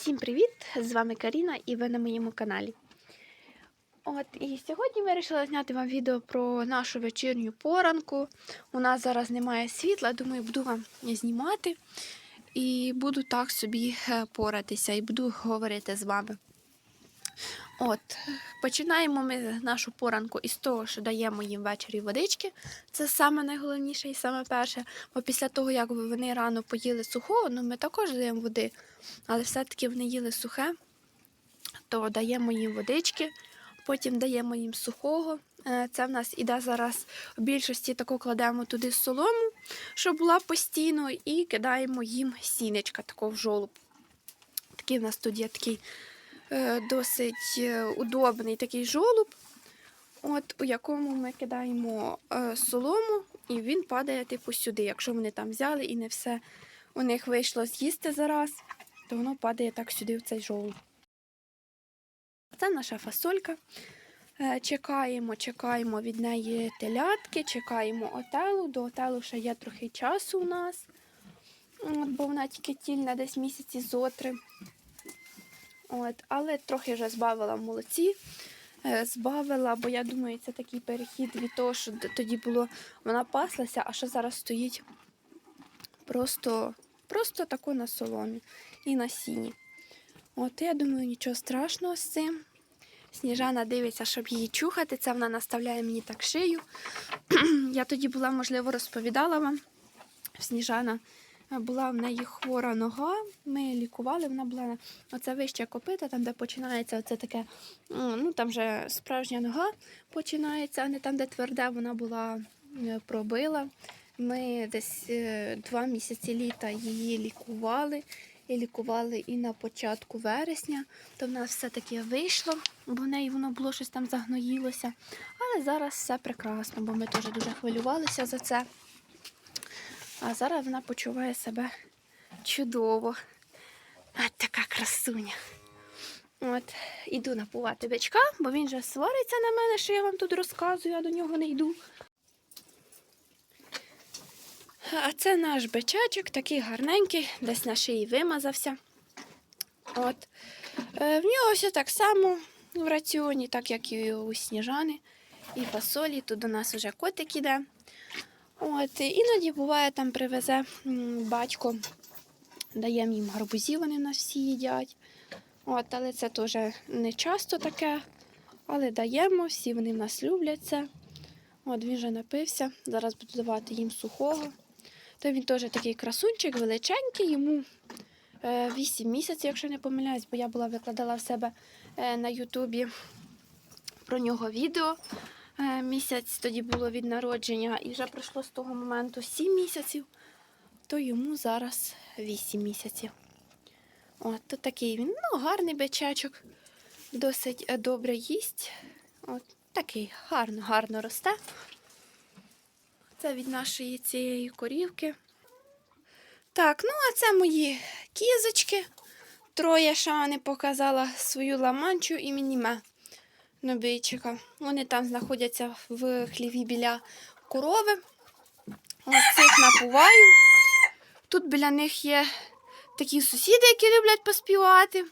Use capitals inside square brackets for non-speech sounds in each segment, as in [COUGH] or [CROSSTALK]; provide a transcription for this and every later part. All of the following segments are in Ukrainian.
Всім привіт! З вами Каріна і ви на моєму каналі. От і сьогодні вирішила зняти вам відео про нашу вечірню поранку. У нас зараз немає світла, думаю, буду вам знімати і буду так собі е, поратися і буду говорити з вами. От, починаємо ми нашу поранку із того, що даємо їм ввечері водички. Це саме найголовніше і саме перше. Бо після того, як вони рано поїли сухого, ну ми також даємо води, але все-таки вони їли сухе, то даємо їм водички, потім даємо їм сухого. Е, Це в нас іде зараз в більшості тако кладемо туди солому, щоб була постійно, і кидаємо їм сінечка такого в жолоб. Такий в нас тут є такий досить е, удобний такий жолоб, от, у якому ми кидаємо е, солому, і він падає типу сюди. Якщо вони там взяли і не все у них вийшло з'їсти зараз, то воно падає так сюди в цей жолоб. Це наша фасолька. Е, Чекаємо, чекаємо від неї телятки, чекаємо отелу. До отелу ще є трохи часу у нас, бо вона тільки тільна десь місяці зотри. От, але трохи вже збавила в молоці. Е, Збавила, бо я думаю, це такий перехід від того, що тоді було, вона паслася, а що зараз стоїть просто, просто тако на соломі і на сіні. От я думаю, нічого страшного з цим. Сніжана дивиться, щоб її чухати. Це вона наставляє мені так шию. [CLEARS THROAT] я тоді була, можливо, розповідала вам. Сніжана була в неї хвора нога. Ми лікували, вона була оце вище копита, там, де починається оце таке, ну там вже справжня нога починається, а не там, де тверде, вона була пробила. Ми десь е, два місяці літа її лікували. І лікували і на початку вересня, то в нас все-таки вийшло, бо в неї воно було щось там загноїлося. Але зараз все прекрасно, бо ми теж дуже хвилювалися за це. А зараз вона почуває себе чудово. А така красуня. От, іду напувати бичка, бо він же свариться на мене, що я вам тут розказую, а до нього не йду. А це наш бичачок, такий гарненький, десь на шиї вимазався. От. Е, В нього все так само в раціоні, так як і у сніжани, і фасолі. Тут до нас вже котик іде. От. Іноді буває, там привезе батько, даємо їм гарбузі, вони в нас всі їдять. От, але це теж не часто таке. Але даємо, всі вони в нас люблять це. От він вже напився. Зараз буду давати їм сухого. То він теж такий красунчик, величенький, йому е, 8 місяців, якщо не помиляюсь, бо я була викладала в себе е, на Ютубі про нього відео. Е, Місяць тоді було від народження, і вже пройшло з того моменту 7 місяців, то йому зараз 8 місяців. От, то такий він, ну, гарний бичачок, досить е, добре їсть. От, такий гарно, гарно росте. Це від нашої цієї корівки. Так, ну а це мої кізочки. Троє ще не показала свою ламанчу і мініме нобійчика. Вони там знаходяться в хліві біля корови. Ось цих напуваю. Тут біля них є такі сусіди, які люблять поспівати.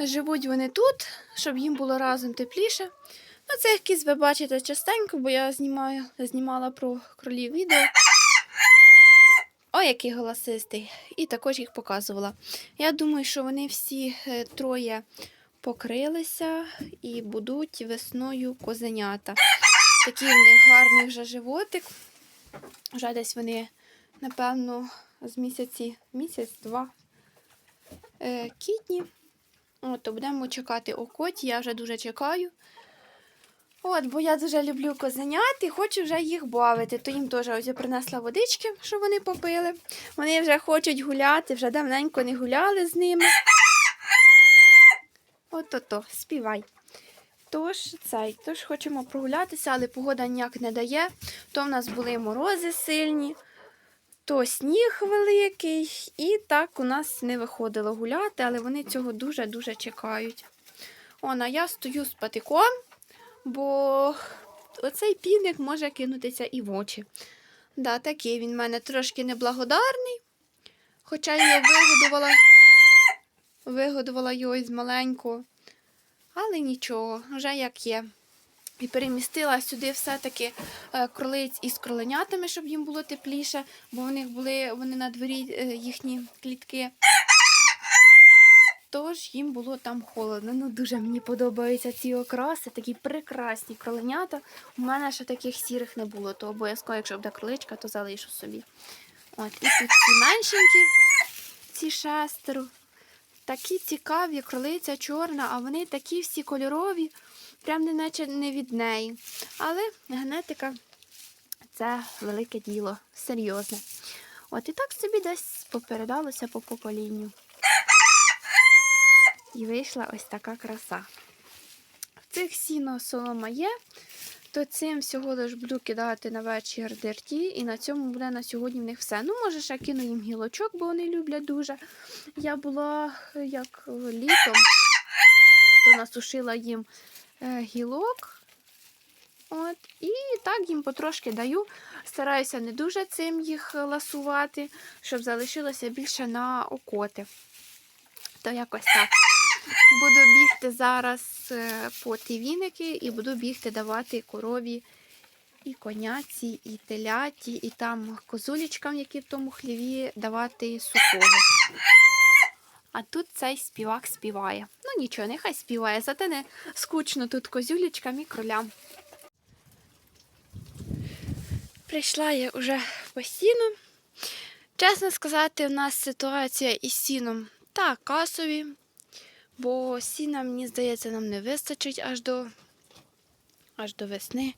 Живуть вони тут, щоб їм було разом тепліше. Ну, цих кіз ви бачите частенько, бо я знімаю, знімала про кролів відео. Ой, який голосистий. І також їх показувала. Я думаю, що вони всі е, троє покрилися і будуть весною козенята. Такий в них гарний вже животик. Вже десь вони, напевно, з місяці, місяць-два е, кітні. От, то будемо чекати окоті, я вже дуже чекаю. От, бо я дуже люблю козенят і хочу вже їх бавити. То їм теж ось я принесла водички, щоб вони попили. Вони вже хочуть гуляти, вже давненько не гуляли з ними. От-то-то, співай. Тож цей, тож хочемо прогулятися, але погода ніяк не дає. То в нас були морози сильні, то сніг великий, і так у нас не виходило гуляти, але вони цього дуже-дуже чекають. Он, я стою з патиком, бо оцей півник може кинутися і в очі. Да, такий він в мене трошки неблагодарний, хоча я вигодувала вигодувала його із маленького. Але нічого, вже як є. І перемістила сюди все-таки е, кролиць із кроленятами, щоб їм було тепліше, бо в них були вони на дворі е, їхні клітки. Тож їм було там холодно. Ну дуже мені подобаються ці окраси, такі прекрасні кроленята. У мене ще таких сірих не було, то обов'язково, якщо буде кроличка, то залишу собі. От, і тут ці меншенькі, ці шестеро. Такі цікаві, кролиця чорна, а вони такі всі кольорові, прям не наче не від неї. Але генетика це велике діло, серйозне. От і так собі десь попередалося по поколінню. І вийшла ось така краса. В цих сіно солома є, то цим всього лиш буду кидати на вечір дерті, і на цьому буде на сьогодні в них все. Ну, може, ще кину їм гілочок, бо вони люблять дуже. Я була як літом, то насушила їм е, гілок. От, і так їм потрошки даю. Стараюся не дуже цим їх ласувати, щоб залишилося більше на окоти. То якось так. Буду бігти зараз е, по ті віники і буду бігти давати корові і коняці, і теляті, і там козулечкам, які в тому хліві, давати сухого. А тут цей співак співає. Ну нічого, нехай співає, зате не скучно тут козюлечкам і кролям. Прийшла я вже по сіну. Чесно сказати, у нас ситуація із сіном та касові, бо сіна, мені здається, нам не вистачить аж до, аж до весни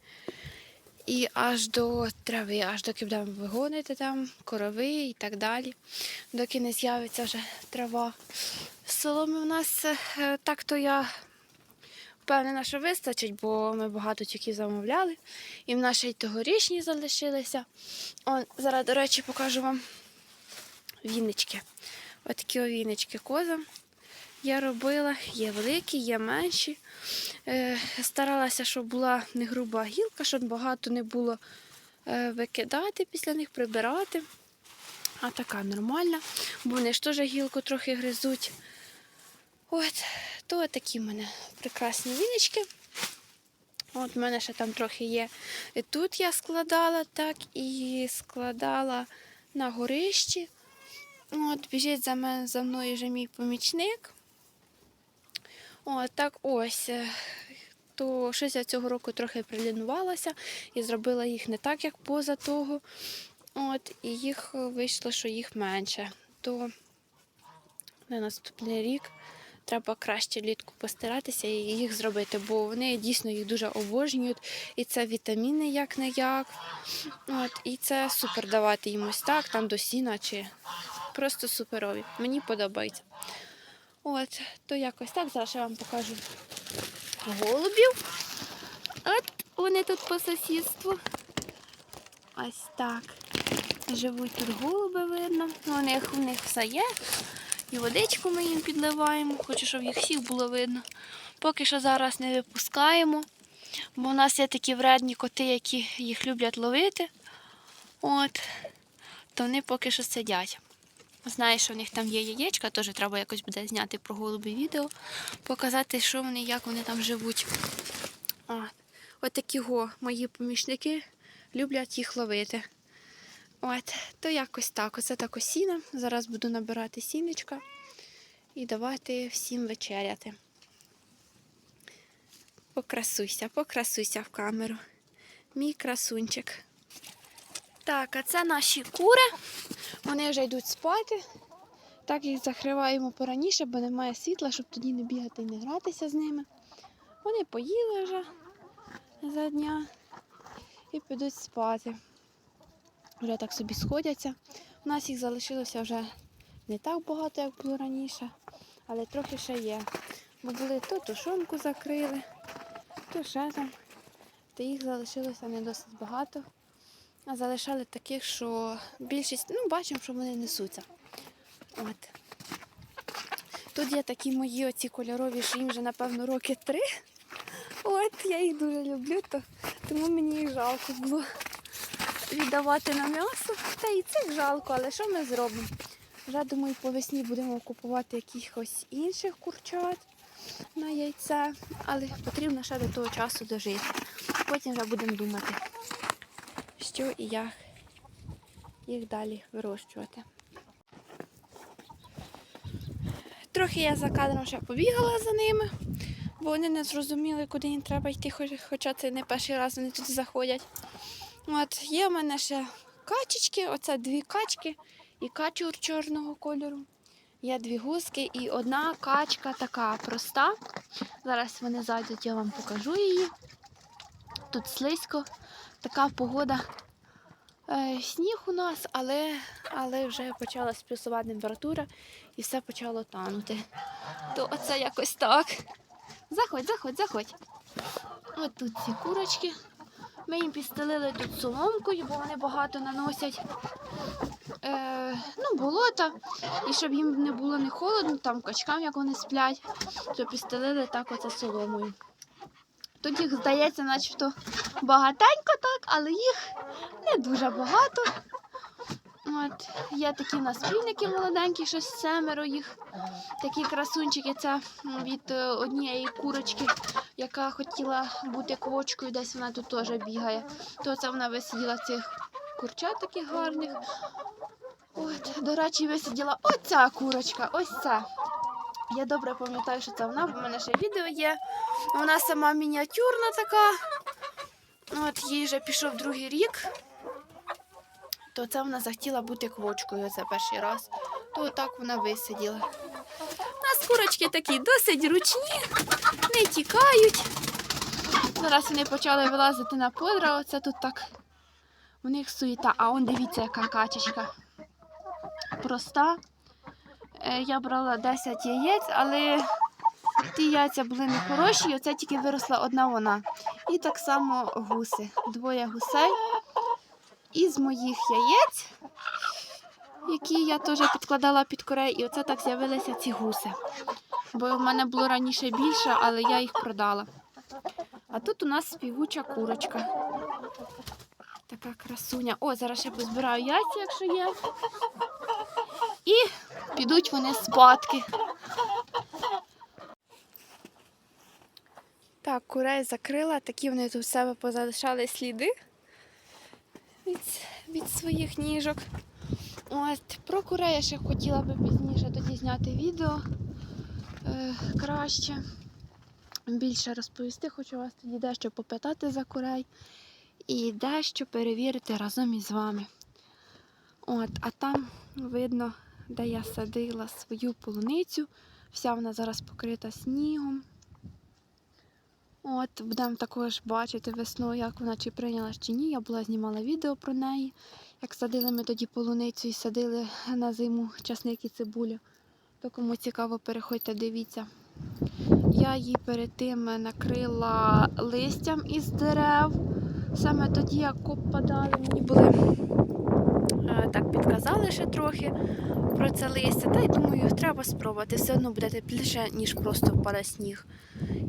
і аж до трави, аж доки будемо вигонити там корови і так далі, доки не з'явиться вже трава. Соломи у нас е, так-то я впевнена, що вистачить, бо ми багато тюків замовляли. І в нас ще й тогорічні залишилися. Он, зараз, до речі, покажу вам віннички. Отакі овіннички козам. Я робила, є великі, є менші. Е, старалася, щоб була не груба гілка, щоб багато не було е, викидати після них, прибирати. А така нормальна, бо вони ж теж гілку трохи гризуть. От, то такі в мене прекрасні віночки. От в мене ще там трохи є. І тут я складала так і складала на горищі. От, біжить за мене за мною вже мій помічник. От так ось. е, То щось я цього року трохи прилінувалася і зробила їх не так, як поза того. От, і їх вийшло, що їх менше. То на наступний рік треба краще влітку постаратися і їх зробити, бо вони дійсно їх дуже обожнюють. І це вітаміни як не як. От, і це супер давати їм ось так, там до сіна чи просто суперові. Мені подобається. От, то якось так. Зараз я вам покажу голубів. От вони тут по сусідству. Ось так. Живуть тут голуби видно. У них, у них все є. І водичку ми їм підливаємо, хочу, щоб їх всіх було видно. Поки що зараз не випускаємо, бо у нас є такі вредні коти, які їх люблять ловити. От, то вони поки що сидять. Знаю, що в них там є яєчка, теж треба якось буде зняти про голуби відео, показати, що вони, як вони там живуть. От, такі го, мої помічники люблять їх ловити. От, то якось так. Оце так осіна. Зараз буду набирати сінечка і давати всім вечеряти. Покрасуйся, покрасуйся в камеру. Мій красунчик. Так, а це наші кури. Вони вже йдуть спати. Так їх закриваємо пораніше, бо немає світла, щоб тоді не бігати і не гратися з ними. Вони поїли вже за дня і підуть спати. Вже так собі сходяться. У нас їх залишилося вже не так багато, як було раніше, але трохи ще є. Бо були то тушонку закрили, то ще там. То їх залишилося не досить багато. А залишали таких, що більшість, ну, бачимо, що вони несуться. От. Тут є такі мої оці кольорові, що їм вже, напевно, роки три. От, я їх дуже люблю, то, тому мені їх жалко було віддавати на м'ясо. Та і цих жалко, але що ми зробимо? Вже думаю, по весні будемо купувати якихось інших курчат на яйце, але потрібно ще до того часу дожити. Потім вже будемо думати, що і як їх далі вирощувати. Трохи я за кадром ще побігала за ними, бо вони не зрозуміли, куди їм треба йти, хоча це не перший раз вони тут заходять. От є в мене ще качечки, оце дві качки і качур чорного кольору. Є дві гуски і одна качка така проста. Зараз вони зайдуть, я вам покажу її. Тут слизько, така погода. Е, сніг у нас, але, але вже почалась плюсова температура і все почало танути. То оце якось так. Заходь, заходь, заходь. От тут ці курочки. Ми їм підстелили тут соломкою, бо вони багато наносять е, ну, болота. І щоб їм не було не холодно, там качкам, як вони сплять, то підстелили так оце соломою. Тут їх здається, начебто багатенько так, але їх не дуже багато. От, є такі в нас півники молоденькі, щось семеро їх. Такі красунчики, це від е, однієї курочки, яка хотіла бути квочкою, десь вона тут теж бігає. То це вона висиділа цих курчат таких гарних. От, до речі, висиділа оця курочка, ось ця. Я добре пам'ятаю, що це вона, бо в мене ще відео є. Вона сама мініатюрна така. От їй вже пішов другий рік. То це вона захотіла бути квочкою це перший раз. То так вона висиділа. У нас курочки такі досить ручні, не тікають. Зараз вони почали вилазити на подра, оце тут так. У них суєта. А он дивіться, яка качечка. Проста. Е, Я брала 10 яєць, але ті яйця були не хороші, і оце тільки виросла одна вона. І так само гуси. Двоє гусей. Із моїх яєць, які я теж підкладала під корей, і оце так з'явилися ці гуси. Бо в мене було раніше більше, але я їх продала. А тут у нас співуча курочка. Така красуня. О, зараз ще позбираю яйця, якщо є. І підуть вони спадки. Так, курей закрила, такі вони тут в себе позалишали сліди від, від своїх ніжок. От, про курей я ще хотіла би пізніше тоді зняти відео е, краще. Більше розповісти, хочу вас тоді дещо попитати за курей і дещо перевірити разом із вами. От, а там видно, де я садила свою полуницю. Вся вона зараз покрита снігом. От, будемо також бачити весною, як вона чи прийняла чи ні. Я була знімала відео про неї, як садили ми тоді полуницю і садили на зиму часник і цибулю. То кому цікаво, переходьте, дивіться. Я її перед тим накрила листям із дерев. Саме тоді, як попадали, мені були так підказали ще трохи про це листя. Та й думаю, треба спробувати. Все одно буде тепліше, ніж просто впаде сніг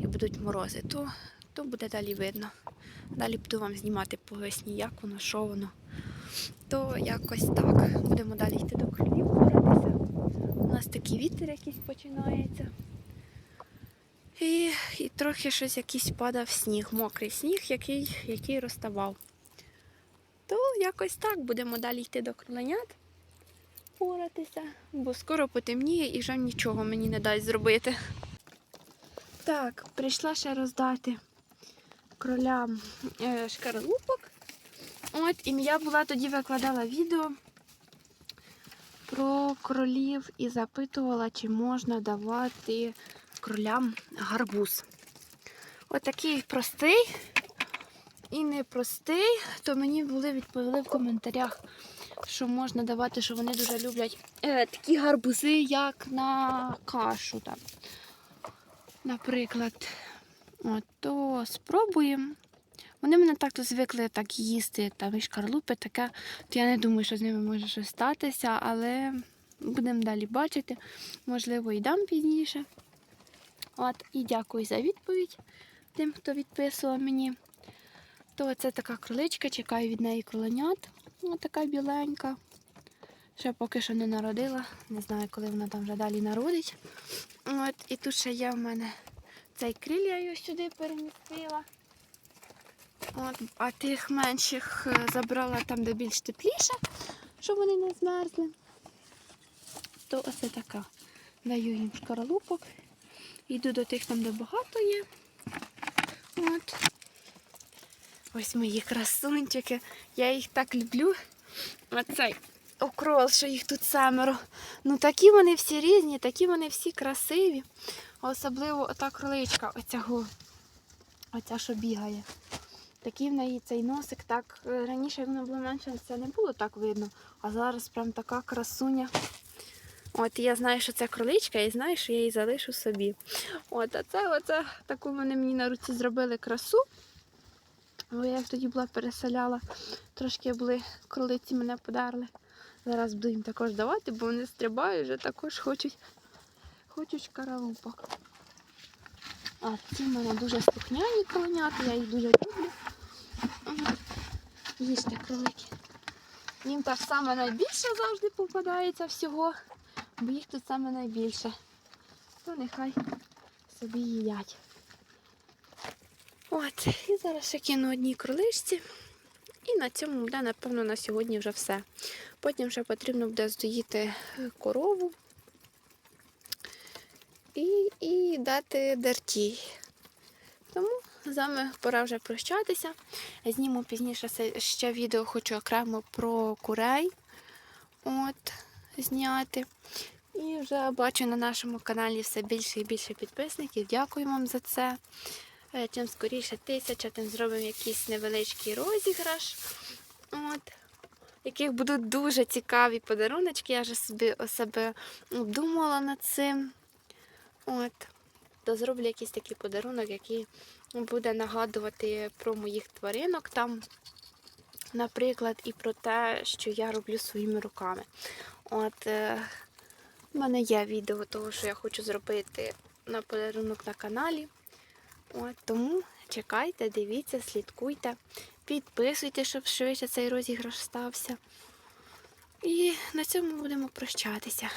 і будуть морози. То, то буде далі видно. Далі буду вам знімати по весні, як воно, що воно. То якось так. Будемо далі йти до кролів боротися. У нас такий вітер якийсь починається. І, і трохи щось якийсь падав сніг, мокрий сніг, який, який розставав. То якось так будемо далі йти до кроленят поратися, бо скоро потемніє і вже нічого мені не дасть зробити. Так, прийшла ще роздати кролям е, шкарлупок. От, і я була тоді викладала відео про кролів і запитувала, чи можна давати кролям гарбуз. Отакий простий і непростий, то мені були відповіли в коментарях, що можна давати, що вони дуже люблять е, такі гарбузи, як на кашу. Там. Наприклад, От, то спробуємо. Вони мене так то звикли так їсти, там і шкарлупи, таке. То я не думаю, що з ними може щось статися, але будемо далі бачити. Можливо, і дам пізніше. От, і дякую за відповідь тим, хто відписував мені. То це така кроличка, чекаю від неї кроленят. Ось така біленька. Ще поки що не народила. Не знаю, коли вона там вже далі народить. От, і тут ще є в мене цей криль, я його сюди перемістила. От, а тих менших е, забрала там, де більш тепліше, щоб вони не змерзли. То оце така. Даю їм шкаралупок. Йду до тих там, де багато є. От. Ось мої красунчики. Я їх так люблю. Оцей окрол, що їх тут семеро. Ну такі вони всі різні, такі вони всі красиві. Особливо ота кроличка, оцього, оця, що бігає. Такий в неї цей носик, так е, раніше воно було менше, це не було так видно. А зараз прям така красуня. От я знаю, що це кроличка, і знаю, що я її залишу собі. От, а це оце таку вони мені на руці зробили красу. Бо я як тоді була переселяла, трошки були кролиці мене подарили. Зараз буду їм також давати, бо вони стрибають вже також хочуть, хочуть каралупок. А ці в мене дуже слухняні кроняти, я їх дуже люблю. Їжте кролики. Їм так саме найбільше завжди попадається всього, бо їх тут саме найбільше. То нехай собі їдять. От, і зараз ще кину одній кроличці. І на цьому буде, напевно, на сьогодні вже все. Потім ще потрібно буде здоїти е, корову і, і дати дертій. Тому з вами пора вже прощатися. Зніму пізніше ще відео, хочу окремо про курей от, зняти. І вже бачу на нашому каналі все більше і більше підписників. Дякую вам за це. Е, Чим скоріше тисяча, тим зробимо якийсь невеличкий розіграш. От. Яких будуть дуже цікаві подаруночки. Я вже собі себе думала над цим. От. То зроблю якийсь такий подарунок, який буде нагадувати про моїх тваринок там, наприклад, і про те, що я роблю своїми руками. От, е, у мене є відео того, що я хочу зробити на подарунок на каналі. От, тому чекайте, дивіться, слідкуйте, підписуйте, щоб швидше цей розіграш стався. І на цьому будемо прощатися.